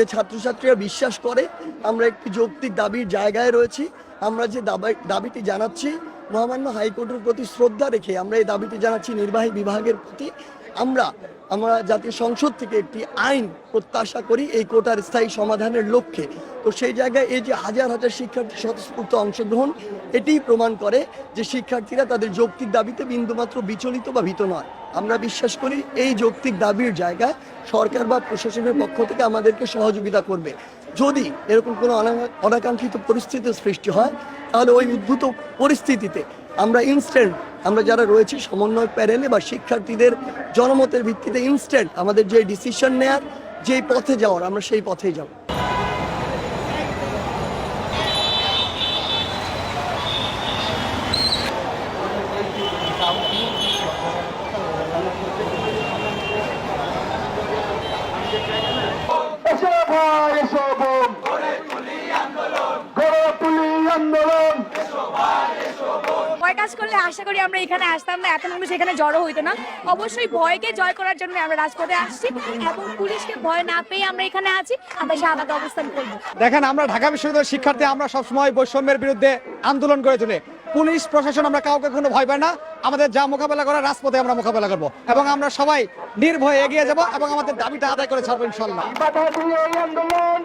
যে ছাত্রছাত্রীরা বিশ্বাস করে, আমরা একটি যৌক্তিক দাবির জায়গায় রয়েছি। আমরা যে দাবি- দাবিটি জানাচ্ছি, মহামান্য হাইকোর্টের প্রতি শ্রদ্ধা রেখে আমরা এই দাবিটি জানাচ্ছি নির্বাহী বিভাগের প্রতি। আমরা আমরা জাতীয় সংসদ থেকে একটি আইন প্রত্যাশা করি এই কোটার স্থায়ী সমাধানের লক্ষ্যে। তো সেই জায়গায় এই যে হাজার হাজার শিক্ষার্থীর স্বতঃস্ফূর্ত অংশগ্রহণ, এটিই প্রমাণ করে যে শিক্ষার্থীরা তাদের যৌক্তিক দাবিতে বিন্দুমাত্র বিচলিত বা ভীত নয়। আমরা বিশ্বাস করি এই যৌক্তিক দাবির জায়গায় সরকার বা প্রশাসনের পক্ষ থেকে আমাদেরকে সহযোগিতা করবে। যদি এরকম কোনো অনাকাঙ্ক্ষিত পরিস্থিতির সৃষ্টি হয়, তাহলে ওই উদ্ভূত পরিস্থিতিতে আমরা ইনস্ট্যান্ট আমরা যারা রয়েছি সমন্বয় প্যানেলে বা শিক্ষার্থীদের জনমতের ভিত্তিতে ইনস্ট্যান্ট আমাদের যে ডিসিশন নেয়ার, যেই পথে যাওয়ার, আমরা সেই পথেই যাব। ভয় কাজ করলে আশা করি আমরা এখানে আসতাম না। এত মানুষ এখানে জড়ো হইতো না। অবশ্যই ভয়কে জয় করার জন্য আমরা রাজপথে আসছি এবং পুলিশকে ভয় না পেয়ে আমরা এখানে আছি। আমরা শাহবাগ অবস্থান করব। দেখেন আমরা ঢাকা বিশ্ববিদ্যালয়ের শিক্ষার্থী আমরা সবসময় বৈষম্যের বিরুদ্ধে আন্দোলন করে তুলে। পুলিশ প্রশাসন আমরা কাউকে কোনো ভয় পাই না। আমাদের যা মোকাবেলা করার রাজপথে আমরা মোকাবেলা করব। এবং আমরা সবাই নির্ভয়ে এগিয়ে যাব এবং আমাদের দাবিটা আদায় করে ছাড়বো ইনশাল্লাহ বাধা দিয়ে এই আন্দোলন